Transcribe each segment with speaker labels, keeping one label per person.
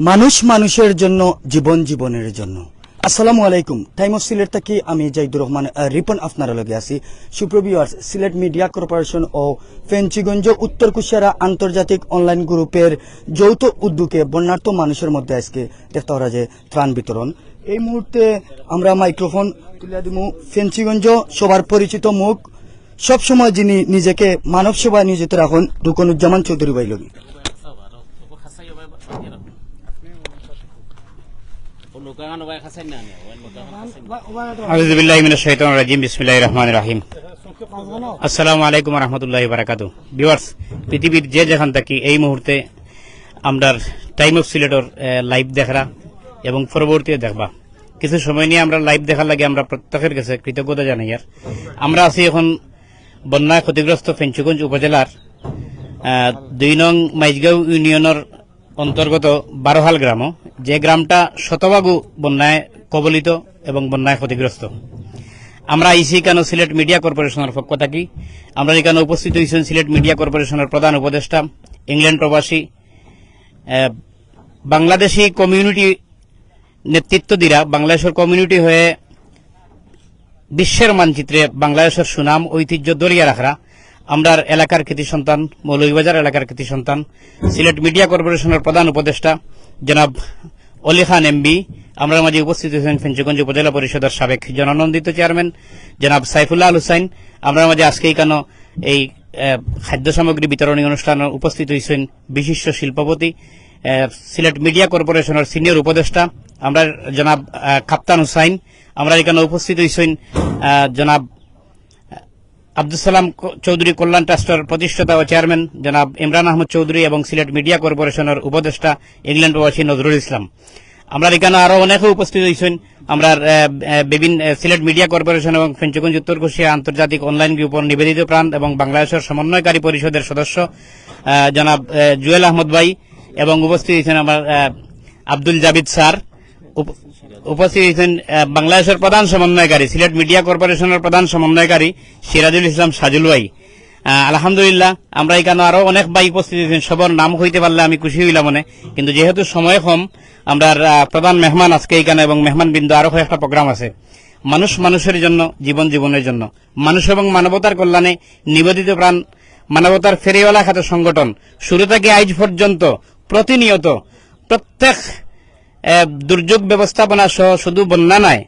Speaker 1: মানুষ মানুষের জন্য জীবন জীবনের জন্য আসসালামু আলাইকুম টাইম অফ সিলেট থেকে আমি জাইদুর রহমান রিপন আপনারা লগে আছি সুপ্রভিউয়ার্স সিলেট মিডিয়া কর্পোরেশন ও ফেঞ্চিগঞ্জ উত্তর কুশিয়ারা আন্তর্জাতিক অনলাইন গ্রুপের যৌথ উদ্যোগে বন্যার্থ মানুষের মধ্যে আজকে দেখতে পারা ত্রাণ বিতরণ এই মুহূর্তে আমরা মাইক্রোফোন তুলে দিব ফেঞ্চিগঞ্জ সবার পরিচিত মুখ সবসময় যিনি নিজেকে মানব সেবায় নিয়োজিত রাখুন রুকনুজ্জামান চৌধুরী ভাই
Speaker 2: আসসালামু আলাইকুম রাহমাতুল্লাহি ওয়া বারাকাতুহু পৃথিবীর যে যেখান থাকি এই মুহূর্তে আমরার টাইম অফ সিলেটর লাইভ দেখরা এবং পরবর্তীতে দেখবা। কিছু সময় নিয়ে আমরা লাইভ দেখার লাগে আমরা প্রত্যেকের কাছে কৃতজ্ঞতা জানাই আর। আমরা আছি এখন বন্যায় ক্ষতিগ্রস্ত ফেঞ্চুগঞ্জ উপজেলার দুই নং মাইজগাঁও ইউনিয়নের অন্তর্গত বারোহাল গ্রাম যে গ্রামটা শতভাগু বন্যায় কবলিত এবং বন্যায় ক্ষতিগ্রস্ত। আমরা ইসি কেন সিলেট মিডিয়া কর্পোরেশনের পক্ষ থাকি? আমরা এখানে উপস্থিত হয়েছেন সিলেট মিডিয়া কর্পোরেশনের প্রধান উপদেষ্টা, ইংল্যান্ড প্রবাসী বাংলাদেশি কমিউনিটি নেতৃত্ব দিরা বাংলাদেশের কমিউনিটি হয়ে বিশ্বের মানচিত্রে বাংলাদেশের সুনাম, ঐতিহ্য দলিয়া রাখরা। আমরার এলাকার কৃতি সন্তান, মৌলভীবাজার এলাকার কৃতি সন্তান, সিলেট মিডিয়া কর্পোরেশনের প্রধান উপদেষ্টা, জনাব অলি খান এমবি, আমরা মাঝে উপস্থিত হয়েছেন ফেঞ্চগঞ্জ উপজেলা পরিষদের সাবেক জননন্দিত চেয়ারম্যান, জনাব সাইফুল্লাহ আল হুসাইন। আমরা মাঝে আজকে কেন এই খাদ্য সামগ্রী বিতরণী অনুষ্ঠানে উপস্থিত হয়েছেন বিশিষ্ট শিল্পপতি সিলেট মিডিয়া কর্পোরেশনের সিনিয়র উপদেষ্টা, আমরা জনাব কাপ্তান হুসাইন। আমরা এখানে উপস্থিত হয়েছেন জনাব আব্দুল সালাম চৌধুরী কল্যাণ ট্রাস্টের প্রতিষ্ঠাতা ও চেয়ারম্যান জনাব ইমরান আহমদ চৌধুরী এবং সিলেট মিডিয়া কর্পোরেশনের উপদেষ্টা ইংল্যান্ড প্রবাসী নজরুল ইসলাম। আমরা এখানে আরও অনেকে উপস্থিত হয়েছেন। আমরা বিভিন্ন সিলেট মিডিয়া কর্পোরেশন এবং ফেঞ্চগঞ্জ, উত্তর কুশিয়া আন্তর্জাতিক অনলাইন গ্রুপের নিবেদিত প্রাণ এবং বাংলাদেশের সমন্বয়কারী পরিষদের সদস্য জনাব জুয়েল আহমদ ভাই এবং উপস্থিত হয়েছেন আমার আব্দুল জাবিদ স্যার। উপস্থিত হয়েছেন বাংলাদেশের প্রধান সমন্বয়কারী, সিলেট মিডিয়া কর্পোরেশনের প্রধান সমন্বয়কারী সিরাজুল ইসলাম সাজুল ভাই। আলহামদুলিল্লাহ, আমরা এখানে আরও অনেক ভাই উপস্থিত হয়েছেন। সবার নাম হইতে পারলে আমি খুশি হইলাম মনে। কিন্তু যেহেতু সময় কম, আমরা প্রধান মেহমান আজকে এখানে এবং মেহমান বিন্দু আরও একটা প্রোগ্রাম আছে। মানুষ মানুষের জন্য, জীবন জীবনের জন্য। মানুষ এবং মানবতার কল্যাণে নিবেদিত প্রাণ, মানবতার ফেরিওয়ালা খাত সংগঠন। শুরু থেকে আজ পর্যন্ত প্রতিনিয়ত প্রত্যেক দুর্যোগ ব্যবস্থাপনা সহ শুধু বন্যা নয়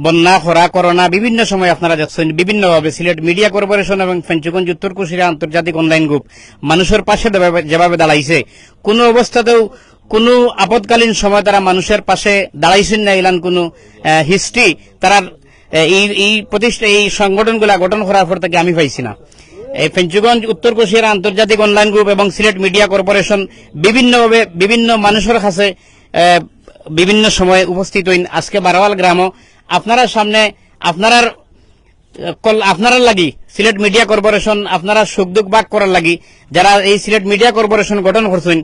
Speaker 2: বন্যা, খরা, করোনা, বিভিন্ন সময় আপনারা দেখছেন, বিভিন্নভাবে সিলেট মিডিয়া কর্পোরেশন এবং ফেঞ্চুগঞ্জ উত্তর কুশিরা আন্তর্জাতিক অনলাইন গ্রুপ মানুষের পাশে যেভাবে- দাঁড়াইছে। কোনো অবস্থাতেও কোনো আপদকালীন সময় তারা মানুষের পাশে দাঁড়াইছেন না, এলান কোনো হিস্ট্রি তারা এই প্রতিষ্ঠা, এই সংগঠনগুলা গঠন করার পর থেকে আমি পাইছি না। এই ফেঞ্চুগঞ্জ উত্তর কুশিয়ারা আন্তর্জাতিক অনলাইন গ্রুপ এবং সিলেট মিডিয়া কর্পোরেশন বিভিন্নভাবে, বিভিন্ন মানুষের কাছে বিভিন্ন সময়ে উপস্থিত হইন। আজকে বারোয়াল গ্রামও আপনারা সামনে আপনারার, কল- আপনারা লাগি সিলেট মিডিয়া কর্পোরেশন, আপনারা সুখ দুঃখ বাক করার লাগি যারা এই সিলেট মিডিয়া কর্পোরেশন গঠন করছেন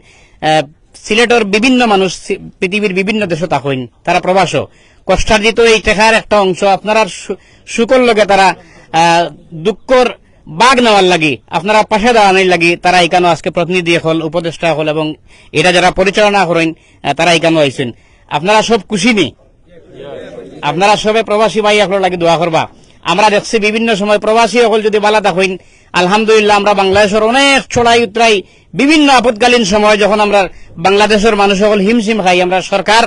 Speaker 2: সিলেটের বিভিন্ন মানুষ পৃথিবীর বিভিন্ন দেশে থাকেন তারা প্রবাস কষ্টার্জিত এই টেকার একটা অংশ আপনারা সু- সুখর লগে তারা দুঃখর বাঘ নেওয়ার লাগি। আপনারা পাশে দাঁড়ানোর লাগি। তারা এখানে আজকে প্রতিনিধি হল, উপদেষ্টা হল এবং এটা যারা পরিচালনা করেন তারা এখানে আইছেন। আপনারা সব খুশি নি আপনারা সবে প্রবাসী ভাই এখন লাগে দোয়া করবা। আমরা দেখছি বিভিন্ন সময় প্রবাসী সকল যদি বালা হইন, আলহামদুলিল্লাহ আমরা বাংলাদেশের অনেক চড়াই উতরাই বিভিন্ন আপদকালীন সময় যখন আমরা বাংলাদেশের মানুষ সকল হিমশিম খাই, আমরা সরকার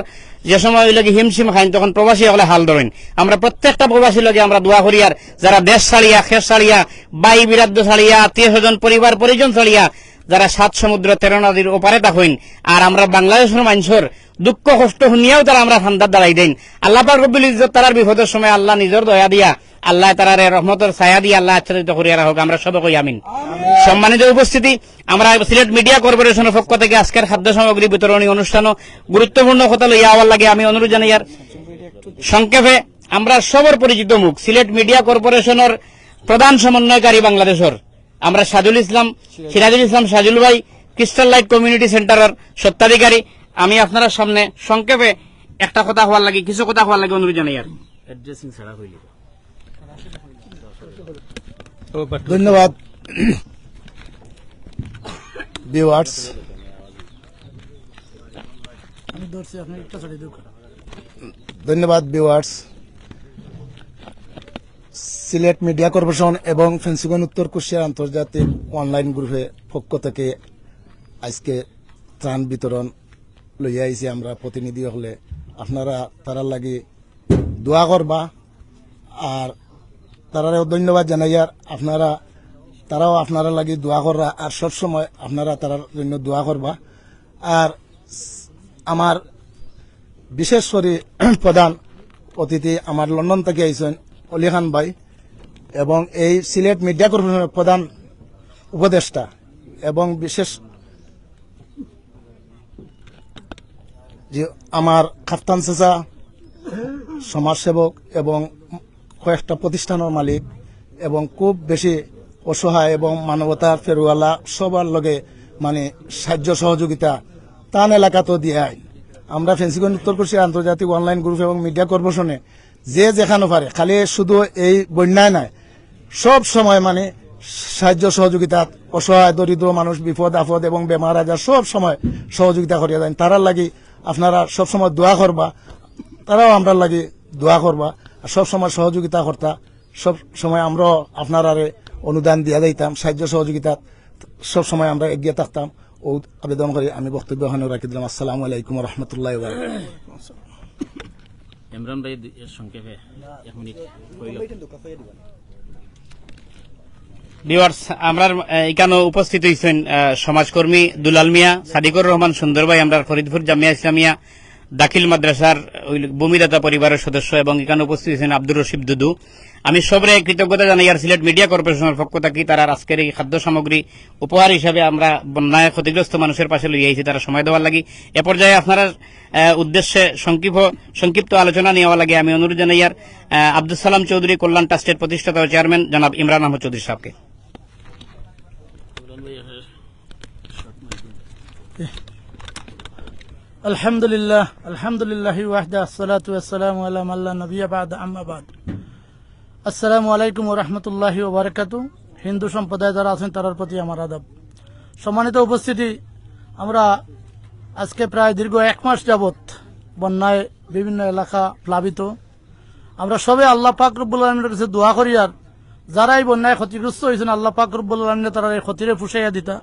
Speaker 2: যে সময় লাগে হিমশিম খাই তখন প্রবাসী সকলে হাল ধরেন। আমরা প্রত্যেকটা প্রবাসী লগে আমরা দোয়া করি আর যারা দেশ ছাড়িয়া খেস ছাড়িয়া বাই বিরাদ্য ছাড়িয়া, আত্মীয় স্বজন, পরিবার, পরিজন ছাড়িয়া, যারা সাত সমুদ্র, তেরো নদীর ওপারে থাকেন, আর আমরা বাংলাদেশের মানুষের দুঃখ কষ্ট শুনিয়াও তারা আমরা ঠান্ডার দাঁড়াই দেন। আল্লাহ পাক রব্বুল ইজ্জত তারার বিপদের সময় আল্লাহ নিজের দয়া দিয়া আল্লাহ তারার রহমতের ছায়া দিয়ে আল্লাহ আচ্ছাদিত করিয়া রাখুক। আমরা সব কই আমিন। সম্মানিত উপস্থিতি আমরা সিলেট মিডিয়া কর্পোরেশনের পক্ষ থেকে আজকের খাদ্য সামগ্রী বিতরণী অনুষ্ঠানও গুরুত্বপূর্ণ কথা লইয়া আওয়ার লাগে আমি অনুরোধ জানাই আর সংক্ষেপে আমরা সবর পরিচিত মুখ সিলেট মিডিয়া কর্পোরেশনের প্রধান সমন্বয়কারী বাংলাদেশের। আমরা সাজুল ইসলাম সিরাজুল ইসলাম সাজুল ভাই ক্রিস্টাল লাইট কমিউনিটি সেন্টারের সত্ত্বাধিকারী আমি আপনার সামনে সংক্ষেপে একটা কথা হওয়ার লাগে কিছু কথা হওয়ার লাগে অনুরোধ জানাই আর।
Speaker 1: ধন্যবাদ। ভিউয়ার্স
Speaker 3: ধন্যবাদ ভিউয়ার্স সিলেট মিডিয়া কর্পোরেশন এবং ফেন্সিগঞ্জ উত্তর কুশিয়ার আন্তর্জাতিক অনলাইন গ্রুপে পক্ষ থেকে আজকে ত্রাণ বিতরণ লইয়া আইছি আমরা প্রতিনিধি হলে। আপনারা তারার লাগি দোয়া করবা আর তারারেও ধন্যবাদ জানাইয়ার আপনারা, তারাও আপনারা লাগি দোয়া কররা আর সবসময় আপনারা তারার জন্য দোয়া করবা। আর আমার বিশেষ করে প্রধান অতিথি আমার লন্ডন থেকে আইসেন অলি খান ভাই এবং এই সিলেট মিডিয়া কর্পোরেশনের প্রধান উপদেষ্টা এবং বিশেষ যে আমার খাফতান চেচা, সমাজসেবক এবং কয়েকটা প্রতিষ্ঠানের মালিক এবং খুব বেশি অসহায় এবং মানবতার ফেরুয়ালা, সবার লগে মানে সাহায্য সহযোগিতা তান এলাকাতেও দিয়ে আমরা ফেন্সিগঞ্জ উত্তর কুশিয়া আন্তর্জাতিক অনলাইন গ্রুপ এবং মিডিয়া কর্পোরেশনে যে যেখানে পারে, খালি শুধু এই বন্যায় নাই সব সময় মানে সাহায্য সহযোগিতা, অসহায়, দরিদ্র মানুষ, বিপদ, আপদ এবং বেমার আজার সব সময় সহযোগিতা করিয়া দেন। তারার লাগি আপনারা সব সময় দোয়া করবা, তারাও আমরা লাগে দোয়া করবা, আর সব সময় সহযোগিতা করতা। সব সময় আমরাও আপনারারে অনুদান দিয়া যাইতাম সাহায্য সহযোগিতা সব সময় আমরা এগিয়ে থাকতাম। ও আবেদন করে, আমি বক্তব্য ওখানে রাখি দিলাম। আসসালামু আলাইকুম রহমতুল্লাহ
Speaker 4: ইমরান ভাই সংক্ষেপে এক মিনিট
Speaker 2: আমরা এখানে উপস্থিত হয়েছেন সমাজকর্মী দুলাল মিয়া, সাদিকুর রহমান সুন্দর ভাই আমরা ফরিদপুর জামিয়া ইসলামিয়া দাখিল মাদ্রাসার ওই ভূমিদাতা পরিবারের সদস্য এবং এখানে উপস্থিত হয়েছেন আব্দুর রশিদ দুদু। আমি সবরে কৃতজ্ঞতা জানাই আর সিলেট মিডিয়া কর্পোরেশনের পক্ষ থেকে তারা আজকের এই খাদ্য সামগ্রী উপহার হিসাবে আমরা বন্যায় ক্ষতিগ্রস্ত মানুষের পাশে লইয়া আইছি, তারা সময় দেওয়ার লাগি। এ পর্যায়ে আপনারা উদ্দেশ্যে সংক্ষিপ্ত সংক্ষিপ্ত আলোচনা নেওয়া লাগে আমি অনুরোধ জানাই আর আব্দুল সালাম চৌধুরী কল্যাণ ট্রাস্টের প্রতিষ্ঠাতা ও চেয়ারম্যান জনাব ইমরান আহমদ চৌধুরী সাহেবকে
Speaker 4: ইমরান ভাই এখানে
Speaker 5: আলহামদুলিল্লাহ আলহামদুলিল্লাহ ওয়াহদা, আসসালাতু ওয়াসসালামু আলা মান লা নাবিয়্যা বা'দা, আম্মা বাদ। আসসালামু আলাইকুম রাহমাতুল্লাহি ওয়া বারাকাতু হিন্দু সম্প্রদায় যারা আছেন তার প্রতি আমার আদাব। সম্মানিত উপস্থিতি, আমরা আজকে প্রায় দীর্ঘ এক মাস যাবত বন্যায় বিভিন্ন এলাকা প্লাবিত। আমরা সবে আল্লাহ পাক রব্বুল আলমিনের কাছে দোয়া করি আর যারা এই বন্যায় ক্ষতিগ্রস্ত হয়েছেন, আল্লাহ পাক রব্বুল আলমিনে তারা এই ক্ষতিরে ফুসাইয়া দিতা।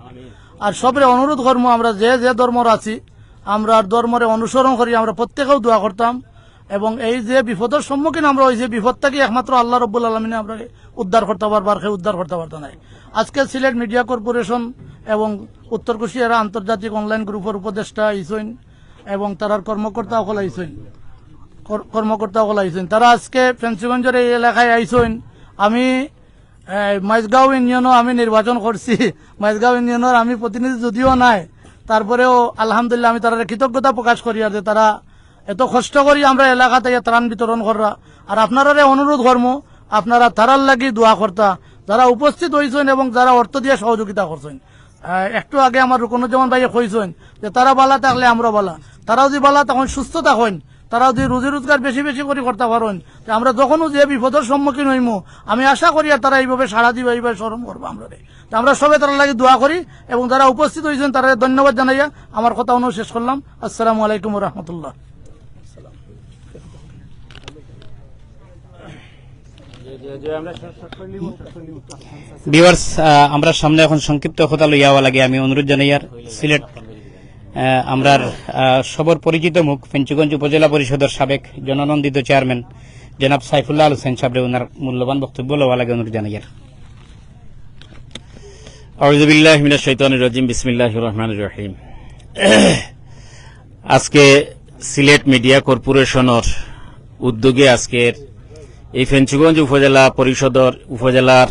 Speaker 5: আর সবরে অনুরোধ করব আমরা যে যে ধর্মর আছি আমরা ধর্মরে অনুসরণ করি, আমরা প্রত্যেকেও দোয়া করতাম। এবং এই যে বিপদের সম্মুখীন আমরা ওই যে বিপদ থেকে একমাত্র আল্লাহ রব্বুল আলমিনে আমরা উদ্ধার করতে পারবার সে উদ্ধার করতে পারতাম না আজকে সিলেট মিডিয়া কর্পোরেশন এবং উত্তর কুশিয়ারা আন্তর্জাতিক অনলাইন গ্রুপের উপদেষ্টা ইসইন এবং তারার কর্মকর্তা সকল ইসইন কর- কর্মকর্তা সকল আইসেন তারা আজকে ফেন্সিগঞ্জের এই এলাকায় আইসেন আমি মাইজগাঁও ইউনিয়নও আমি নির্বাচন করছি। মাইজগাঁও ইউনিয়নের আমি প্রতিনিধি যদিও নাই তারপরেও, আলহামদুলিল্লাহ, আমি তারা কৃতজ্ঞতা প্রকাশ করি আর যে তারা এত কষ্ট করি আমরা এলাকাতে ত্রাণ বিতরণ করা আর আপনারা অনুরোধ কর্ম, আপনারা তারার লাগি দোয়া কর্তা। যারা উপস্থিত হয়েছেন এবং যারা অর্থ দিয়ে সহযোগিতা করছেন। একটু আগে আমার রুকনুজ্জামান ভাই কইছেন যে, তারা বালা থাকলে আমরা বালা। তারাও যদি বালা, তখন সুস্থ থাকেন। তারাও যদি রুজি রোজগার বেশি বেশি করে করতে পারেন আমরা যখনও যে বিপদের সম্মুখীন হইম, আমি আশা করি আর তারা এইভাবে সাড়া দিবে, এইভাবে স্মরণ করব আমরা তো আমরা সবাই তারা লাগে দোয়া করি এবং যারা উপস্থিত হয়েছেন তারা ধন্যবাদ জানাইয়া আমার কথা অনু শেষ করলাম। আসসালামু আলাইকুম রহমতুল্লাহ।
Speaker 2: আমরা সামনে এখন সংক্ষিপ্ত কথা লইয়া লাগে আমি অনুরোধ জানাইয়ার সিলেট আমরার সবর পরিচিত মুখ পেঞ্চুগঞ্জ উপজেলা পরিষদের সাবেক জননন্দিত চেয়ারম্যান জনাব সাইফুল্লাহ হোসেন সাহেব ওনার মূল্যবান বক্তব্য লওয়া লাগে অনুরোধ জানাই আর
Speaker 4: আউযুবিল্লাহি মিনাশ শাইতানির রাজিম আজকে সিলেট মিডিয়া কর্পোরেশনের উদ্যোগে আজকের এই ফেঞ্চুগঞ্জ উপজেলা পরিষদর উপজেলার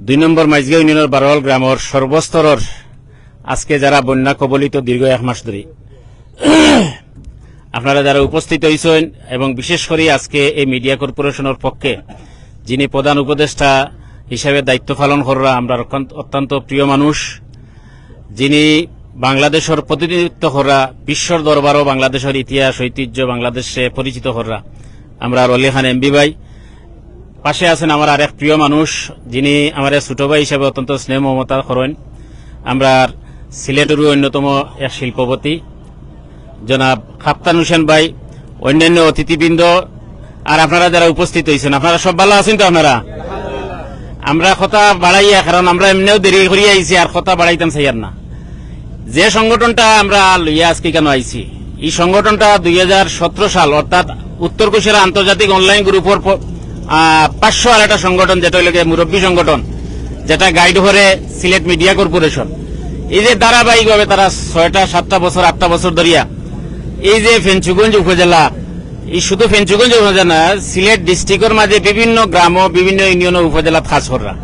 Speaker 4: দুই নম্বর মাইজগাঁও ইউনিয়নের বারোয়াল গ্রামের সর্বস্তরের আজকে যারা বন্যা কবলিত দীর্ঘ এক মাস ধরে। আপনারা যারা উপস্থিত হয়েছেন এবং বিশেষ করে আজকে এই মিডিয়া কর্পোরেশনের পক্ষে যিনি প্রধান উপদেষ্টা হিসাবে দায়িত্ব পালন করা আমরা অত্যন্ত- প্রিয় মানুষ। যিনি বাংলাদেশের প্রতিনিধিত্ব করা বিশ্বর দরবারও বাংলাদেশের ইতিহাস, ঐতিহ্য বাংলাদেশে পরিচিত করা আমরা অলি খান এমবি ভাই। পাশে আছেন আমার আরেক প্রিয় মানুষ, যিনি আমার ছোট ভাই হিসাবে অত্যন্ত স্নেহ মমতা করেন। আমরা সিলেটেরও অন্যতম এক শিল্পপতি। জনাব খাপ্তান হোসেন ভাই, অন্যান্য অতিথিবৃন্দ। আর আপনারা যারা উপস্থিত হয়েছেন, আপনারা সব ভালো আছেন তো আপনারা? আমরা কথা বাড়াইয়া, কারণ আমরা এমনিও দেরি করিয়া আইছি, আর কথা বাড়াইতাম চাইয়ার না। যে সংগঠনটা আমরা লইয়া আজকে কেন আইছি? এই সংগঠনটা দুই হাজার সতেরো সাল, অর্থাৎ উত্তর কুশিয়ার আন্তর্জাতিক অনলাইন গ্রুপের পাঁচশো আর একটা সংগঠন, যেটা হইল মুরব্বী সংগঠন, যেটা গাইড করে সিলেট মিডিয়া কর্পোরেশন। এই যে ধারাবাহিকভাবে তারা ছয়টা, সাতটা বছর, আটটা বছর ধরিয়া, এই যে ফেঞ্চুগঞ্জ উপজেলা শুধু ফেঞ্চুগঞ্জ উপজেলা সিলেট ডিস্ট্রিক্টের মাঝে বিভিন্ন গ্রাম বিভিন্ন ইউনিয়ন উপজেলা খাস কররা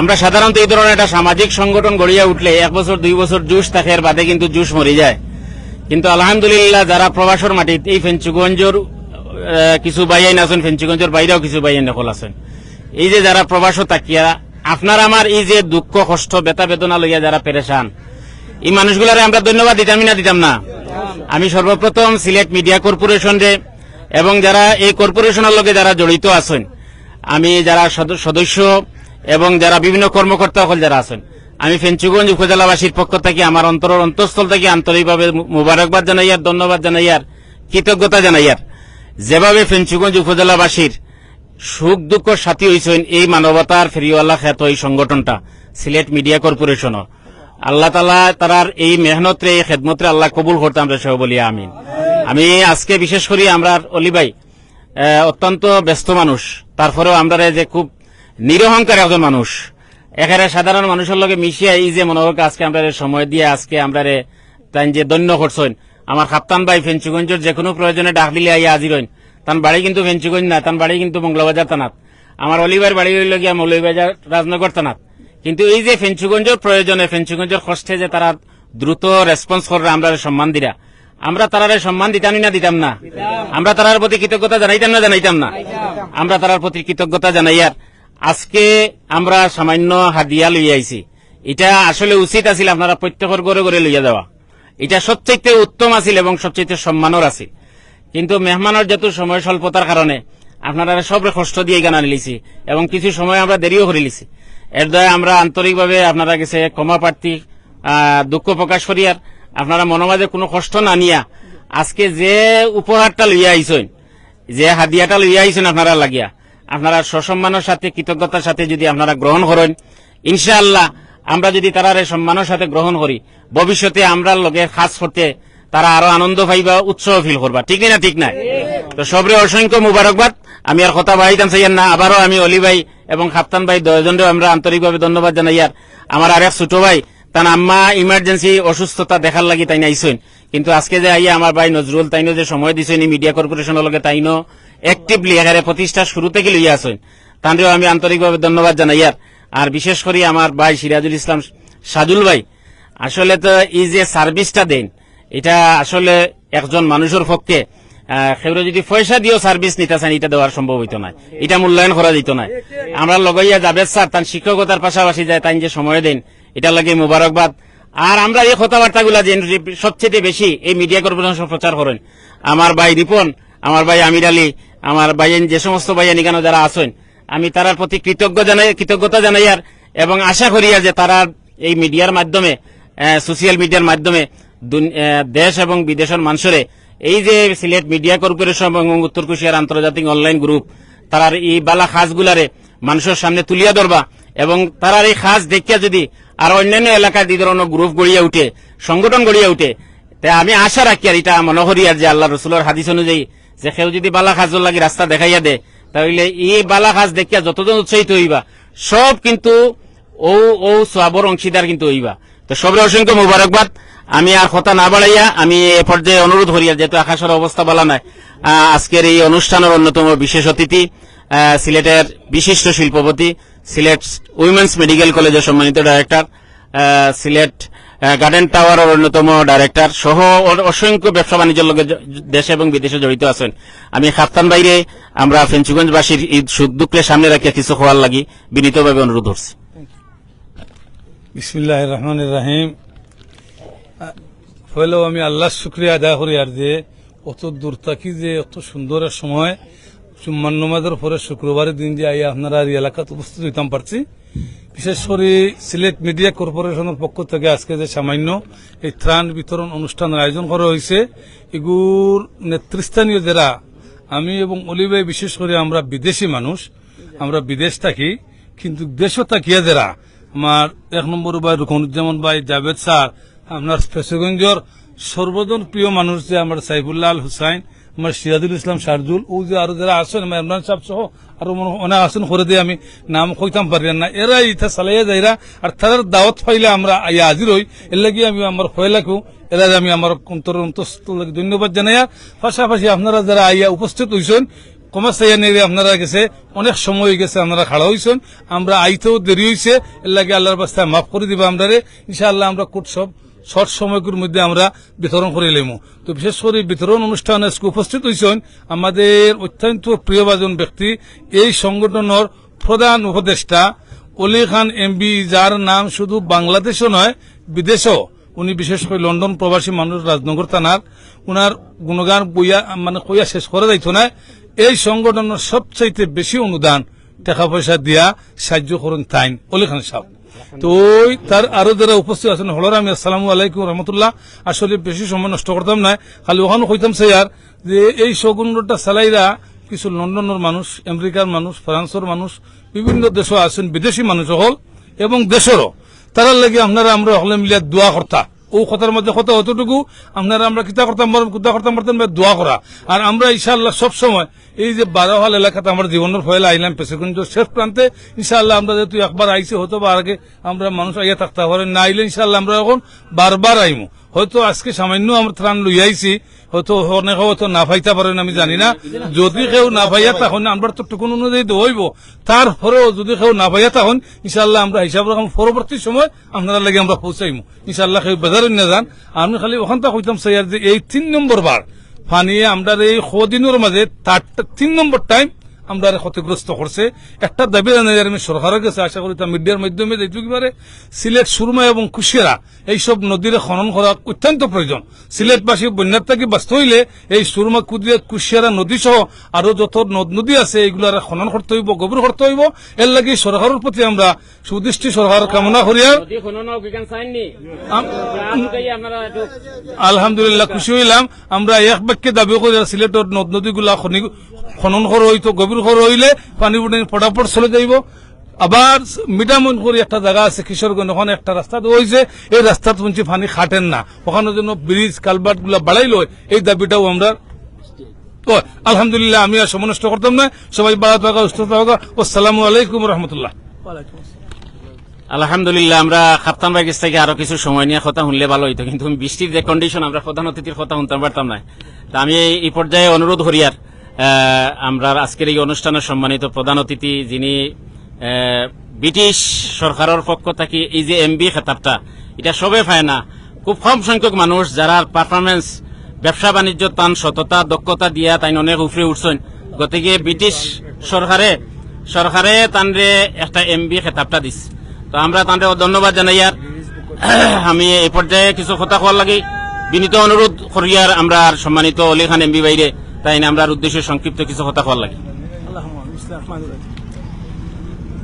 Speaker 4: আমরা সাধারণত এই ধরনের একটা সামাজিক সংগঠন গড়িয়া উঠলে এক বছর, দুই বছর জুস থাকে, এর বাদে কিন্তু জুস মরে যায়। কিন্তু আলহামদুলিল্লাহ যারা প্রবাসর মাটিত এই ফেঞ্চুগঞ্জর কিছু বাইয়াইন আছেন ফেঞ্চুগঞ্জের বাইরেও কিছু বাইয়াইন নকল আছেন। এই যে যারা প্রবাস তাকিয়া, আপনার আমার এই যে দুঃখ, কষ্ট বেতা বেদনা লইয়া যারা পেরেশান, এই মানুষগুলারে আমরা ধন্যবাদ দিতাম না দিতাম না। আমি সর্বপ্রথম সিলেট মিডিয়া কর্পোরেশন এবং যারা এই কর্পোরেশনের লগে যারা জড়িত আছেন, আমি যারা সদ- সদস্য এবং যারা বিভিন্ন কর্মকর্তা সকল যারা আছেন, আমি ফেঞ্চুগঞ্জ উপজেলাবাসীর পক্ষ থেকে, আমার অন্তরের অন্তঃস্থল থেকে আন্তরিকভাবে মুবারকবাদ জানাইয়ার, ধন্যবাদ জানাইয়ার, কৃতজ্ঞতা জানাইয়ার। যেভাবে ফেঞ্চুগঞ্জ উপজেলাবাসীর সুখ দুঃখ সাথী হয়েছেন এই মানবতার ফেরিওয়ালা খ্যাত এই সংগঠনটা, সিলেট মিডিয়া কর্পোরেশনও। আল্লাহ তালা তারার এই মেহনতরে, এই খেদমতরে আল্লাহ কবুল করতে আমরা সহ বলি আমিন। আমি আজকে বিশেষ করে আমরা অলি ভাই অত্যন্ত ব্যস্ত মানুষ। তারপরেও আমরা যে খুব নিরহংকার একজন মানুষ। এখানে সাধারণ মানুষের লগে মিশিয়ে এই যে মনোহরকে আজকে আমরা সময় দিয়ে আজকে আমরা তাই যে দন্য করছেন। আমার খাপ্তান ভাই ফেঞ্চুগঞ্জের যে কোনো প্রয়োজনে ডাক দিলে আইয়া হাজির হইন। তার বাড়ি কিন্তু ফেঞ্চুগঞ্জ না, তার বাড়ি কিন্তু মংলাবাজার থানাত। আমার অলিভার বাড়ি হইল মৌলবাজার রাজনগর তানাত কিন্তু এই যে ফেঞ্চুগঞ্জের প্রয়োজনে, ফেঞ্চুগঞ্জের কষ্টে যে তারা দ্রুত রেসপন্স করে আমরা সম্মান দিরা। আমরা তারারে সম্মান দিতামই না, দিতাম না। আমরা তারার প্রতি কৃতজ্ঞতা জানাইতাম না জানাইতাম না। আমরা তারার প্রতি কৃতজ্ঞতা জানাইয়ার আজকে আমরা সামান্য হাদিয়া লইয়া আইছি। এটা আসলে উচিত আছিল আপনারা প্রত্যেকের ঘরে ঘরে লইয়া দেওয়া এটা সবচেয়ে উত্তম আছিল এবং সবচেয়ে সম্মানর আছিল। কিন্তু মেহমানের যেহেতু সময় স্বল্পতার কারণে আপনারা সব কষ্ট দিয়ে গান আনিলিছি এবং কিছু সময় আমরা দেরিও করে এর দ্বারা আমরা আন্তরিকভাবে আপনারা কাছে ক্ষমা প্রার্থী দুঃখ প্রকাশ করিয়ার আপনারা মনোমাজে কোনো কষ্ট না নিয়া আজকে যে উপহারটা লইয়া আইসেন যে হাদিয়াটা লইয়া আইসেন আপনারা লাগিয়া, আপনারা সসম্মানের সাথে, কৃতজ্ঞতার সাথে যদি আপনারা গ্রহণ করেন, ইনশাআল্লাহ আমরা যদি তারারে সম্মানের সাথে গ্রহণ করি, ভবিষ্যতে আমরা লগে খাস করতে তারা আরও আনন্দ পাইবা, উৎসাহ ফিল করবা। ঠিক না, ঠিক নাই তো সবরে অসংখ্য মুবারকবাদ। আমি আর কথা বাড়াইতাম চাইয়ার না। আবারও আমি অলি ভাই এবং খাপ্তান ভাই দশজনরেও আমরা আন্তরিকভাবে ধন্যবাদ জানাই। আর আমার আরেক ছোট ভাই, তার আম্মা ইমার্জেন্সি অসুস্থতা দেখার লাগি তাই আইসেন কিন্তু আজকে যে আইয়া আমার ভাই নজরুল, তাইনো যে সময় দিছেন মিডিয়া কর্পোরেশনের লগে, তাইনো অ্যাক্টিভলি এখানে প্রতিষ্ঠা শুরু থেকে লইয়া আসেন তাঁদেরও আমি আন্তরিকভাবে ধন্যবাদ জানাই। আর আর বিশেষ করে আমার ভাই সিরাজুল ইসলাম সাজুল ভাই। আসলে তো এই যে সার্ভিসটা দেন এটা আসলে একজন মানুষের পক্ষে যদি পয়সা দিয়েও সার্ভিস নিতে চান এটা দেওয়ার সম্ভব হইতো না এটা মূল্যায়ন করা যেত না আমরা লগাইয়া যাবে স্যার, তার শিক্ষকতার পাশাপাশি যায়, তাই যে সময় দেন এটা লাগে মুবারকবাদ। আর আমরা এই কথাবার্তাগুলা যে সবচেয়ে বেশি এই মিডিয়া কর্পোরেশন প্রচার করেন, আমার ভাই রিপন, আমার ভাই আমির আলী, আমার ভাইয়েন যে সমস্ত ভাইয়ান এখানে যারা আছেন, আমি তারার প্রতি কৃতজ্ঞ জানাই কৃতজ্ঞতা জানাই আর এবং আশা করি আর যে তারা এই মিডিয়ার মাধ্যমে সোশিয়াল মিডিয়ার মাধ্যমে দেশ এবং বিদেশের মানুষের এই যে সিলেট মিডিয়া কর্পোরেশন এবং উত্তর কুশিয়ার আন্তর্জাতিক অনলাইন গ্রুপ তারার এই বালা খাসগুলারে মানুষের সামনে তুলিয়া ধরবা এবং তারার এই খাস দেখিয়া যদি আর অন্যান্য এলাকায় এই ধরনের গ্রুপ গড়িয়া উঠে, সংগঠন গড়িয়া উঠে, তা আমি আশা রাখি আর এটা মনে করি আর যে আল্লাহ রসুলের হাদিস অনুযায়ী যে কেউ যদি বালা খাজর লাগি রাস্তা দেখাইয়া দে, তাহলে এই বালা খাজ দেখিয়া যতজন উৎসাহিত হইবা, সব কিন্তু ও ও সবর অংশীদার কিন্তু হইবা। তো সবের অসংখ্য মুবারকবাদ। আমি আর কথা না বাড়াইয়া আমি এ পর্যায়ে অনুরোধ করি আর যেহেতু আকাশের অবস্থা বলা নাই আজকের এই অনুষ্ঠানের অন্যতম বিশেষ অতিথি সিলেটের বিশিষ্ট শিল্পপতি, সিলেট উইমেন্স মেডিকেল কলেজের সম্মানিত ডাইরেক্টর সিলেট গার্ডেন টাওয়ারের অন্যতম ডাইরেক্টর সহ অসংখ্য ব্যবসা বাণিজ্যের জ- দেশে এবং বিদেশে জড়িত আছেন। আমি খাপ্তান বাইরে, আমরা ফেঞ্চুগঞ্জবাসীর ঈদ সুখ দুঃখের সামনে রাখিয়া কিছু খোয়ার লাগি, বিনীতভাবে অনুরোধ করছি।
Speaker 6: বিসমিল্লাহ রহমান রাহিম। হইলেও আমি আল্লাহর শুক্রিয়া আদায় করি আর যে অত দূর থাকি যে অত সুন্দরের সময় জুম্মান নমাজের পরে শুক্রবারের দিন যে আই আপনারা এই এলাকাতে উপস্থিত হইতাম পারছি। বিশেষ করে সিলেট মিডিয়া কর্পোরেশনের পক্ষ থেকে আজকে যে সামান্য এই ত্রাণ বিতরণ অনুষ্ঠানের আয়োজন করা হয়েছে এগুর নেতৃস্থানীয় যারা, আমি এবং অলিভাই বিশেষ করে আমরা বিদেশি মানুষ, আমরা বিদেশ থাকি, কিন্তু দেশও থাকিয়া যারা আমার এক নম্বর ভাই রুকনুজ্জামান ভাই জাভেদ স্যার, আপনার ফেসগঞ্জর সর্বজন প্রিয় মানুষ যে আমার সাইফুল্লাহ আল হুসাইন, আমার সিরাজুল ইসলাম শারজুল ও যে আরও যারা আছেন ইমরান সাহেব সহ আরও অনেক আছেন, করে দিয়ে আমি নাম কইতাম পারি না। এরা ইথা চালাইয়া যাইরা, আর তাদের দাওয়াত পাইলে আমরা আইয়া হাজির হই। এর লাগি আমি আমার ভয় লাগু। এরা আমি আমার অন্তর অন্তস্থ ধন্যবাদ জানাইয়া। পাশাপাশি আপনারা যারা আইয়া উপস্থিত কমাসাইয়া নেড়ে আপনারা গেছে, অনেক সময় হয়ে গেছে, আপনারা খাড়া হয়েছেন আমরা আইতেও দেরি হয়েছে এর লাগে আল্লাহর বাস্তায় মাফ করে দিবা আমরা ইনশাআল্লাহ আমরা কোট সব, শর্ট সময়গুলোর মধ্যে আমরা বিতরণ করে এলাম তো বিশেষ করে বিতরণ অনুষ্ঠানে উপস্থিত হয়েছেন আমাদের অত্যন্ত প্রিয়ভাজন ব্যক্তি, এই সংগঠনের প্রধান উপদেষ্টা অলি খান এমবি যার নাম শুধু বাংলাদেশও নয়, বিদেশও। উনি বিশেষ করে লন্ডন প্রবাসী মানুষ, রাজনগর থানার, উনার গুণগান বইয়া মানে কইয়া শেষ করে যাইতো না। এই সংগঠনের সবচাইতে বেশি অনুদান টাকা পয়সা দিয়া সাহায্য করুন তাইন, অলি খান সাহেব। তো ওই তার আরও যারা উপস্থিত আছেন, হলার আমি আসসালামু আলাইকুম রহমতুল্লাহ, আসলে বেশি সময় নষ্ট করতাম না, খালি ওখানে কইতাম স্যার, যে এই সগুনটা সালাইরা কিছু লন্ডনের মানুষ, আমেরিকার মানুষ, ফ্রান্সের মানুষ, বিভিন্ন দেশও আছেন, বিদেশি মানুষ হল এবং দেশেরও। তারা লাগে আপনারা আমরা হলে মিলিয়া দোয়া কর্তা। ও কথার মধ্যে কথা অতটুকু? আপনারা আমরা কিতা করতাম কিতা করতাম পারতাম দোয়া করা। আর আমরা ইনশাআল্লাহ সবসময় এই যে বারোহাল এলাকাতে আমরা জীবনের ফয়লা আইলাম পেশাগঞ্জ শেষ প্রান্তে। ইনশাআল্লাহ আমরা যেহেতু একবার আইসি হতো বা আগে আমরা মানুষ আইয়া থাকতে পারে না আইলে ইনশাআল্লাহ আমরা এখন বারবার আইমু। হয়তো আজকে সামান্য আমরা ত্রাণ লইয়াইছি হয়তো অনেক হয়তো না ফাইতে পারেন আমি জানি না। যদি কেউ না পাইয়া তখন আমরা তো টুকুন অনুযায়ী হইব। তারপরেও যদি কেউ না পাইয়া তখন ইনশাল্লাহ আমরা হিসাব রাখুন পরবর্তী সময় আপনারা লাগে আমরা পৌঁছাইমু। ইনশাল্লাহ কেউ বেজারে না যান। আমি খালি ওখানটা কইতাম স্যার যে এই তিন নম্বর বার, ফানিয়ে আমরা এই কদিনের মাঝে তিন নম্বর টাইম আমরা ক্ষতিগ্রস্ত করছে। একটা দাবি জানাই আমি সরকারের কাছে আশা করি তা মিডিয়ার মাধ্যমে যেটুকু পারে সিলেট সুরমা এবং কুশিয়ারা এইসব নদীর খনন করা অত্যন্ত প্রয়োজন। সিলেটবাসী বন্যার থেকে ব্যস্ত হইলে এই সুরমা কুদিয়া কুশিয়ারা নদী সহ আরও যত নদ নদী আছে এগুলার খনন করতে হইব গভীর করতে হইব। এর লাগি সরকারের প্রতি আমরা সুদৃষ্টি সরকার কামনা করিয়া আলহামদুলিল্লাহ খুশি হইলাম। আমরা এক বাক্যে দাবি করি সিলেটের নদ নদীগুলা খনি- খনন করা হইতো গভীর করা হইলে পানি উঠে ফটাফট চলে যাইব। আবার মিডামন করে একটা জায়গা আছে কিশোরগঞ্জ ওখানে একটা রাস্তা তো হয়েছে এই রাস্তাতে শুনছি পানি খাটেন না। ওখানে জন্য ব্রিজ কালবার্টগুলা বাড়াইল এই দাবিটাও আমরা আলহামদুলিল্লাহ আমি আর সময় নষ্ট করতাম না। সবাই বাড়া থাকা সুস্থ থাকা। আসসালামু আলাইকুম রহমতুল্লাহ।
Speaker 4: আলহামদুলিল্লাহ আমরা খাপ্তান বাইকের থেকে আরও কিছু সময় নিয়ে কথা শুনলে ভালো হইতো কিন্তু বৃষ্টির যে কন্ডিশন আমরা প্রধান অতিথির কথা শুনতে পারতাম না। তা আমি এই- পর্যায়ে অনুরোধ করিয়ার আহ, আমরা আজকের এই অনুষ্ঠানের সম্মানিত প্রধান অতিথি যিনি ব্রিটিশ সরকারের পক্ষ থেকে এই যে এমবি খেতাবটা, এটা সবে পায় না। খুব কম সংখ্যক মানুষ যারা পারফরমেন্স ব্যবসা বাণিজ্য তান সততা, দক্ষতা দিয়া তাই অনেক উপরে উঠছেন। গতিকে ব্রিটিশ সরকারে সরকারে তানরে একটা এমবি খেতাবটা দিস তো আমরা তানরে ধন্যবাদ জানাই আর আমি এই পর্যায়ে কিছু কথা কোয়ার লাগে। বিনীত অনুরোধ করিয়ার আমরা সম্মানিত অলি খান এমবি বাইরে তাই না আমরা উদ্দেশ্যে সংক্ষিপ্ত কিছু কথা কোয়ার লাগে।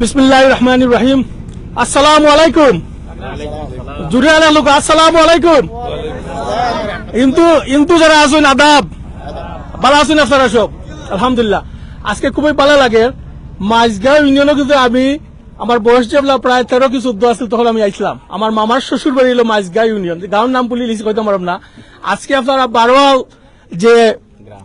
Speaker 7: বিসমিল্লাহ রহমান রহিম। আসসালামু আলাইকুম। জুরিয়ানা লোক, আসসালামু আলাইকুম। যারা আছেন, আদাব। ভালো আছেন আপনারা সব? আলহামদুলিল্লাহ। আজকে খুবই ভালো লাগে। মাঝগাঁও ইউনিয়নে কিন্তু আমি, আমার বয়স যেগুলা প্রায় তেরো কি চোদ্দ আছিল, তখন আমি আইছিলাম। আমার মামার শ্বশুর বাড়ি হলো মাঝগাঁও ইউনিয়ন। গাঁওর নাম বলি লিখি কইতে পারব না। আজকে আপনারা বারো যে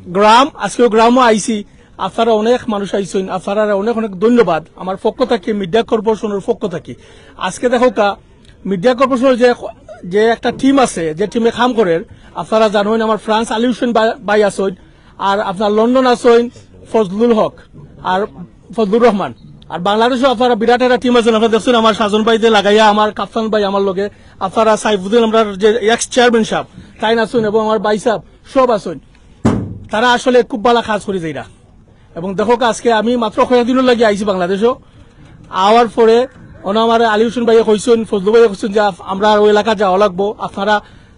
Speaker 7: গ্রাম আজকে গ্রামও আইছি। আপনারা অনেক মানুষ আইছেন আপনারা অনেক অনেক ধন্যবাদ। আমার পক্ষ থেকে, মিডিয়া কর্পোরেশনের পক্ষ থেকে। আজকে দেখো কা, মিডিয়া কর্পোরেশনের যে যে একটা টিম আছে, যে টিমে কাম করে আপনারা জানেন আমার ফ্রান্স আলী হোসেন বাই- বাই আছেন, আর আপনার লন্ডন আছেন ফজলুল হক আর ফজলুর রহমান। আর বাংলাদেশও আপনারা বিরাট একটা টিম আছেন আপনারা দেখছেন, আমার সাজন ভাই যে লাগাইয়া, আমার কাপ্তান ভাই আমার লগে আপনারা সাইফুদ্দিন আমরা যে এক্স চেয়ারম্যান সাহেব, তাই আছেন, এবং আমার ভাই সাহেব, সব আছেন। তারা আসলে খুব ভালো কাজ করে যাইরা এবং দেখো আজকে আমি মাত্র কয়েকদিনের লাগে আইছি বাংলাদেশও। আওয়ার পরে অন আমার আলী হোসেন ভাইয়ে কইছেন, ফজলু ভাইয়ে কইছেন যে আমরা ওই এলাকা যাওয়া লাগবো। আপনারা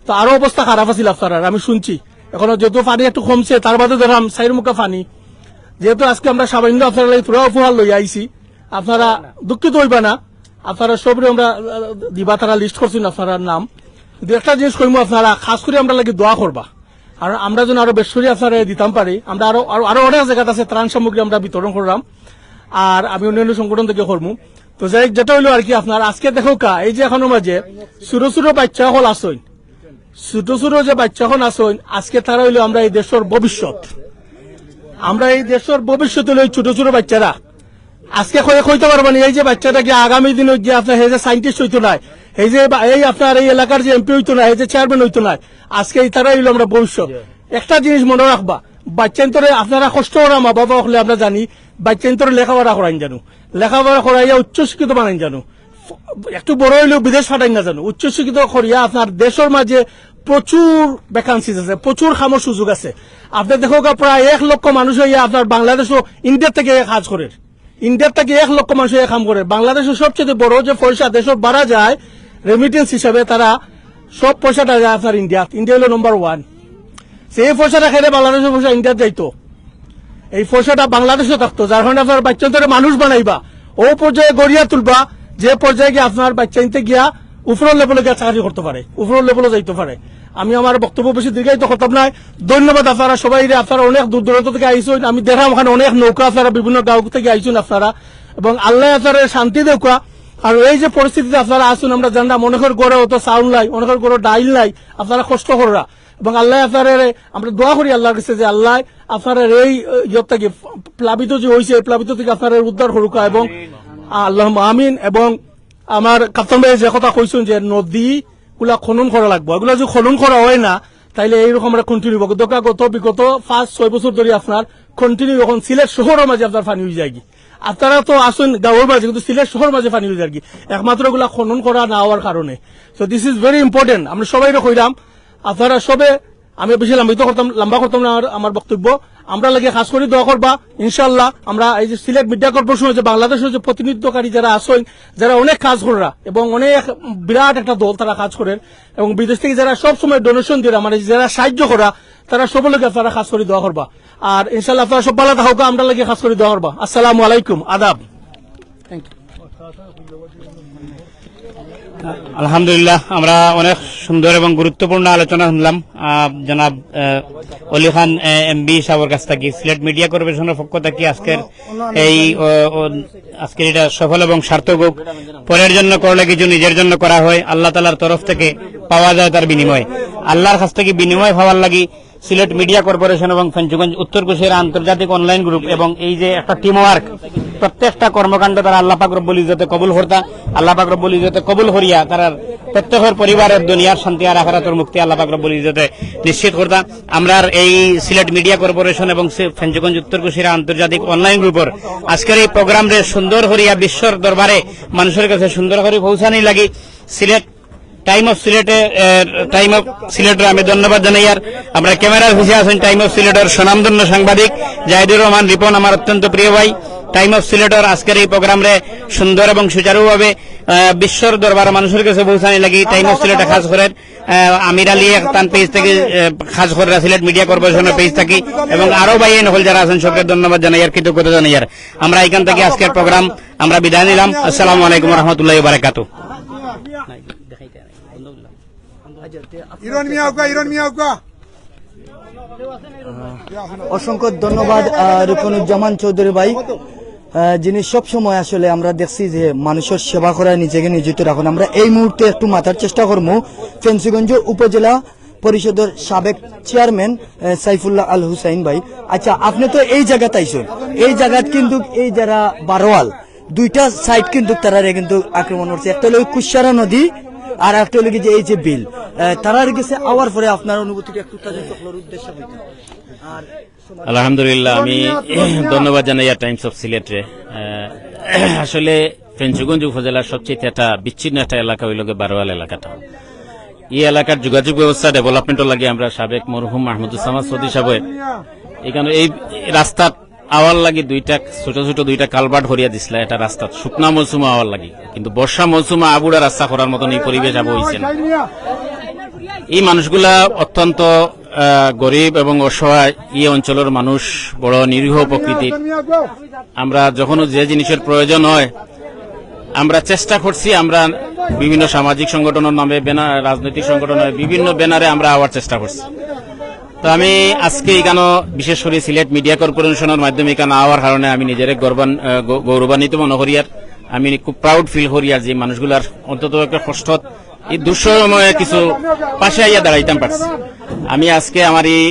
Speaker 7: তো আরও অবস্থা খারাপ আছিল আপনারা আমি শুনছি। এখন যেহেতু পানি একটু কমছে, তার বাদে ধরাম চাইর মুখা পানি। যেহেতু আজকে আমরা সামান্য আপনারা তোরা উপহার লই আইছি। আপনারা দুঃখিত হইবা না। আপনারা সবরে আমরা দিবা তারা লিস্ট করছেন আপনারা নাম। কিন্তু একটা জিনিস কইমু, আপনারা খাস করে আমরা লাগি দোয়া করবা। আর আমরা যেন আরও করে আপনারা দিতাম পারি আমরা আরও আরো- অনেক জায়গাতে আছে, ত্রাণ সামগ্রী আমরা বিতরণ করলাম আর আমি অন্যান্য সংগঠন থেকে করব তো যাই যেটা হইল আর কি আপনার আজকে দেখো কা এই যে এখনও মাঝে ছোট ছোট বাচ্চা হল আসইন ছোট ছোট যে বাচ্চা হল আসইন আজকে তারা হইল আমরা এই দেশের ভবিষ্যৎ আমরা এই দেশের ভবিষ্যৎ হইল ছোট ছোট বাচ্চারা। আজকে কইতে পারবেন এই যে বাচ্চাটাকে আগামী দিনে যে আপনার সাইন্টিস্ট হইতো না এই যে এই আপনার এই এলাকার যে এমপি হইতো না এই যে চেয়ারম্যান হইতো না আজকে তারা হইল আমরা ভবিষ্যৎ। একটা জিনিস মনে রাখবা বাচ্চান্তরে আপনারা কষ্ট করা মা বাবা হলে আমরা জানি বাচ্চান্তরে লেখাপড়া করাইন জানো। লেখাপড়া করাইয়া উচ্চশিক্ষিত বানাইন জানো। একটু বড় হইলেও বিদেশ ফাটাই না জানো। উচ্চশিক্ষিত করিয়া আপনার দেশের মাঝে প্রচুর ভ্যাকান্সিজ আছে প্রচুর খামর সুযোগ আছে। আপনি দেখো প্রায় এক লক্ষ মানুষ হইয়া আপনার বাংলাদেশও ইন্ডিয়ার থেকে কাজ করে। ইন্ডিয়ার থেকে এক লক্ষ মানুষ হইয়া কাম করে। বাংলাদেশের সবচেয়ে বড় যে পয়সা দেশের বাড়া যায় রেমিটেন্স হিসাবে তারা সব পয়সাটা যায় আপনার ইন্ডিয়া ইন্ডিয়া হলো নম্বর ওয়ান সেই পয়সাটা খেলে বাংলাদেশের পয়সা ইন্ডিয়াত যাইতো। এই পয়সাটা বাংলাদেশে থাকতো, যার কারণে আপনার বাচ্চান্তরে মানুষ বানাইবা। ও পর্যায়ে গড়িয়া তুলবা, যে পর্যায়ে গিয়ে আপনার বাচ্চাইতে গিয়া উপরের লেভেলে গিয়ে চাকরি করতে পারে, উপরের লেভেলে যাইতে পারে। আমি আমার বক্তব্য বেশি দীর্ঘায়িত করতাম নাই ধন্যবাদ আপনারা সবাই আপনারা অনেক দূর দূরান্ত থেকে আইসুন। আমি দেখলাম ওখানে অনেক নৌকা, আপনারা বিভিন্ন গাঁও থেকে আইসুন আপনারা। এবং আল্লাহ আপনারা শান্তি দেখা আর এই যে পরিস্থিতিতে আপনারা আসুন আমরা জানলাম অনেকের গড়ে অত সাউন্ড নাই অনেকের গড়ে ডাইল নাই, আপনারা কষ্ট করা এবং আল্লাহ আপনার, আমরা দোয়া করি আল্লাহর কাছে যে আল্লাহ আপনার এই থেকে প্লাবিত যে হয়েছে এই প্লাবিত থেকে আপনার উদ্ধার করুকা এবং আল্লাহ আমিন এবং আমার কাপ্তান ভাই যে কথা কইছেন যে নদী গুলা খনন করা লাগবে, এগুলা যদি খনন করা হয় না, তাইলে এইরকম আমরা কন্টিনিউ গত গত বিগত পাঁচ, ছয় বছর ধরে আপনার কন্টিনিউ এখন সিলেট শহরের মাঝে আপনার পানি হয়ে যায়। আপনারা তো আসুন গাঁয়ের মাঝে, কিন্তু সিলেট শহর মাঝে পানি যায় কি। একমাত্র এগুলা খনন করা না হওয়ার কারণে তো দিস ইজ ভেরি ইম্পর্টেন্ট আমরা সবাই কইরাম আপনারা সবে, আমি বেশি লম্বিত করতাম, লম্বা করতাম না আমার- বক্তব্য। আমরা লাগে খাস করে দোয়া করবা ইনশাল্লাহ আমরা এই যে সিলেট মিডিয়া কর্পোরেশন যে বাংলাদেশের যে প্রতিনিধিত্বকারী যারা আসেন যারা অনেক কাজ করা এবং অনেক বিরাট একটা দল তারা কাজ করেন, এবং বিদেশ থেকে যারা সবসময় ডোনেশন দিয়ে মানে যারা সাহায্য করা, তারা সবার তারা খাস করে দোয়া করবা। আর ইনশাল্লাহ আপনারা সব ভালো থাকুক আমরা লাগে খাস করে দোয়া করবা। আসসালামু আলাইকুম আদাব। থ্যাংক ইউ
Speaker 2: আলহামদুলিল্লাহ আমরা অনেক সুন্দর এবং গুরুত্বপূর্ণ আলোচনা শুনলাম। জনাব অলি খান এমবি সাহেবের কাছ থেকে। সিলেট মিডিয়া কর্পোরেশনের পক্ষ থেকে আজকের এই আজকের এটা সফল এবং সার্থক হোক। পরের জন্য করলে কিছু নিজের জন্য করা হয়। আল্লাহ তালার তরফ থেকে পাওয়া যায় তার বিনিময়। আল্লাহর কাছ থেকে বিনিময় পাওয়ার লাগি সিলেট মিডিয়া কর্পোরেশন এবং ফেঞ্চুগঞ্জ, উত্তর কুশিয়ার আন্তর্জাতিক অনলাইন গ্রুপ এবং এই যে একটা টিম ওয়ার্ক প্রত্যেকটা কর্মকাণ্ড তারা আল্লাহ পাক রব্বুল ইজতে কবুল করতা আল্লাহ পাক রব্বুল ইজতে কবুল করিয়া তারা প্রত্যেকের পরিবারের দুনিয়ার শান্তি আর আখারাতের মুক্তি আল্লাহ পাক রব্বুল ইজতে নিশ্চিত করতা আমরা এই সিলেট মিডিয়া কর্পোরেশন এবং ফেঞ্চুগঞ্জ, উত্তর কুশিয়ারা আন্তর্জাতিক অনলাইন গ্রুপের আজকের এই প্রোগ্রাম সুন্দর করিয়া বিশ্বর দরবারে মানুষের কাছে সুন্দর করে পৌঁছানি লাগি। সিলেট টাইম অফ সিলেটে টাইম অফ সিলেটের আমি ধন্যবাদ জানাই। আর আমরা ক্যামেরার অফিসে আছেন টাইম অফ সিলেটের স্বনামধন্য সাংবাদিক জাহিদুর রহমান, রিপন আমার অত্যন্ত প্রিয় ভাই। টাইম অফ সিলেটের আজকের এই প্রোগ্রামে সুন্দর এবং সুচারুভাবে বিশ্বর দরবার মানুষের কাছে পৌঁছানি লাগি টাইম অফ সিলেটে খাস করে আমির আলী তান পেজ থেকে খাস করে সিলেট মিডিয়া কর্পোরেশনের পেজ থাকি। এবং আরও ভাই নকল যারা আছেন, সবকে ধন্যবাদ জানাই আর কৃতজ্ঞতা জানাই। আর আমরা এখান থেকে আজকের প্রোগ্রাম আমরা বিদায় নিলাম। আসসালামু আলাইকুম রহমতুল্লাহ বারাকাতু
Speaker 1: অসংখ্য ধন্যবাদ আহ, রিপনুজ্জামান চৌধুরী ভাই। যিনি সব সময় আসলে আমরা দেখছি যে মানুষের সেবা করায় নিজেকে নিয়োজিত রাখুন। আমরা এই মুহূর্তে একটু মাথার চেষ্টা করব। ফেন্সিগঞ্জ উপজেলা পরিষদের সাবেক চেয়ারম্যান সাইফুল্লাহ আল হুসাইন ভাই। আচ্ছা আপনি তো এই জায়গাতে আইসুন। এই জায়গাত কিন্তু এই যারা বারোয়াল দুইটা সাইড কিন্তু তারা কিন্তু আক্রমণ করছে। একটা হলো কুশারা নদী আর একটা হলো যে এই যে বিল তারার গেছে আওয়ার পরে আপনার অনুভূতিটা একটু তাদের উদ্দেশ্যে হইতো আর
Speaker 4: আলহামদুলিল্লাহ, আমি ধন্যবাদ জানাই টাইমস অফ সিলেটে আসলে ফেঞ্চুগঞ্জ উপজেলার সবচেয়ে একটা বিচ্ছিন্ন একটা এলাকা হইল বারোয়াল এলাকাটা। এই এলাকার যোগাযোগ ব্যবস্থা ডেভেলপমেন্টের লাগে আমরা সাবেক মরহুম মাহমুদুজ্জামান সৌদি সাহেব এখানে এই রাস্তা আওয়ার লাগি দুইটা, ছোট ছোট দুইটা কালবাট হরিয়া দিছিল এটা রাস্তা। শুকনা মৌসুমে আওয়ার লাগি। কিন্তু বর্ষা মৌসুমে আবুড়া রাস্তা করার মতন এই পরিবেশ আবু হয়েছে এই মানুষগুলা অত্যন্ত গরিব এবং অসহায়। এই অঞ্চলের মানুষ বড় নিরীহ প্রকৃতির আমরা যখন যে জিনিসের প্রয়োজন হয়, আমরা চেষ্টা করছি আমরা বিভিন্ন সামাজিক সংগঠনের নামে রাজনৈতিক সংগঠনের বিভিন্ন ব্যানারে আমরা আওয়ার চেষ্টা করছি। তো আমি আজকে এখানে বিশেষ করে সিলেট মিডিয়া কর্পোরেশনের মাধ্যমে এখানে আওয়ার কারণে আমি নিজের গৌরবান গৌরবান্বিত মনে করি আর আমি খুব প্রাউড ফিল করি আর যে মানুষগুলার অন্তত একটা কষ্ট এই দুঃসময়ে কিছু পাশে আইয়া দাঁড়াইতাম পারছি। আমি আজকে আমার এই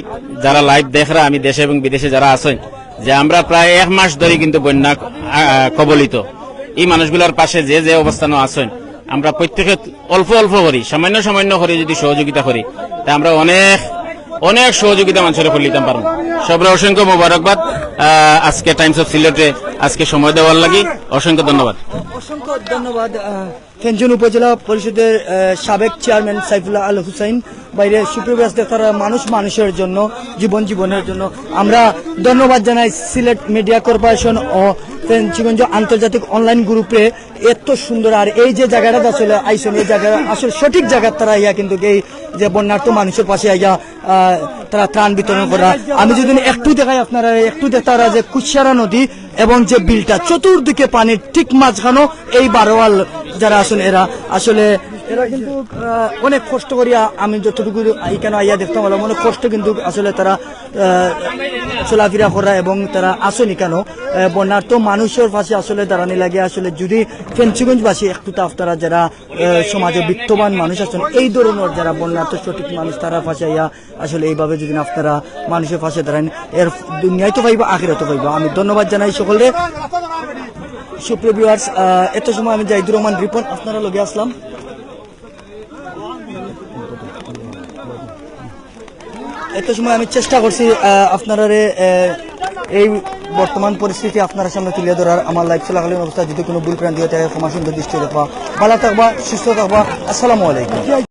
Speaker 4: যারা লাইভ দেখরা, আমি দেশে এবং বিদেশে যারা আছেন, যে আমরা প্রায় এক মাস ধরে কিন্তু বন্যা কবলিত। এই মানুষগুলার পাশে যে যে অবস্থানে আছেন, আমরা প্রত্যেকে অল্প অল্প করি, সামান্য সামান্য করে যদি সহযোগিতা করি। তা আমরা অনেক অনেক সহযোগিতা মানুষের করলিতাম পারব। সবরা অসংখ্য মোবারকবাদ। আজকে টাইমস অফ সিলেটে আজকে সময় দেওয়ার লাগি। অসংখ্য ধন্যবাদ।
Speaker 1: অসংখ্য ধন্যবাদ ফেনজন উপজেলা পরিষদের সাবেক চেয়ারম্যান সাইফুল্লাহ আল হুসাইন, বাইরে সুপ্রভাস দেখার মানুষ মানুষের জন্য, জীবন জীবনের জন্য। আমরা ধন্যবাদ জানাই সিলেট মিডিয়া কর্পোরেশন ও ফেঞ্চিগঞ্জ আন্তর্জাতিক অনলাইন গ্রুপে এত সুন্দর। আর এই যে জায়গাটা আসলে আইসন এই জায়গা, আসলে সঠিক জায়গা তারা ইয়া কিন্তু এই যে বন্যার্থ মানুষের পাশে আইয়া তারা ত্রাণ বিতরণ করা। আমি যদি একটু দেখাই আপনারা, একটু দেখারা যে কুশারা নদী এবং যে বিলটা, চতুর্দিকে পানির ঠিক মাঝখানো এই বারোয়াল যারা আছেন এরা, আসলে এরা কিন্তু অনেক কষ্ট করিয়া আমি যতটুকু এখানে আইয়া দেখতে পেলাম অনেক কষ্ট কিন্তু আসলে তারা চলাফেরা করা এবং তারা আসেনি কেন? বন্যার্থ মানুষের পাশে আসলে দাঁড়ানি লাগে। আসলে যদি ফেন্সিগঞ্জবাসী একটু তাপ তারা যারা সমাজে বিত্তবান মানুষ আছেন, এই ধরনের যারা বন্যার্থ সঠিক মানুষ, তারা পাশে আইয়া আসলে এইভাবে যদি আপনারা মানুষের পাশে দাঁড়ান, এর দুনিয়ায় তো পাইব আখেরা তো পাইব আমি ধন্যবাদ জানাই সকলে সুপ্রিয় ভিউয়ার্স এত সময় আমি জাহিদুর রহমান রিপন আপনারা লগে আসলাম। এত সময় আমি চেষ্টা করছি আপনারা এই বর্তমান পরিস্থিতি আপনার সামনে তুলে ধরার। আমার লাইফ চলাকালীন অবস্থা যদি কোনো ভুল প্রাণ দিয়ে থাকে, ক্ষমা সুন্দর দৃষ্টি দেখবা। ভালো থাকবা, সুস্থ থাকবা। আসসালামু আলাইকুম।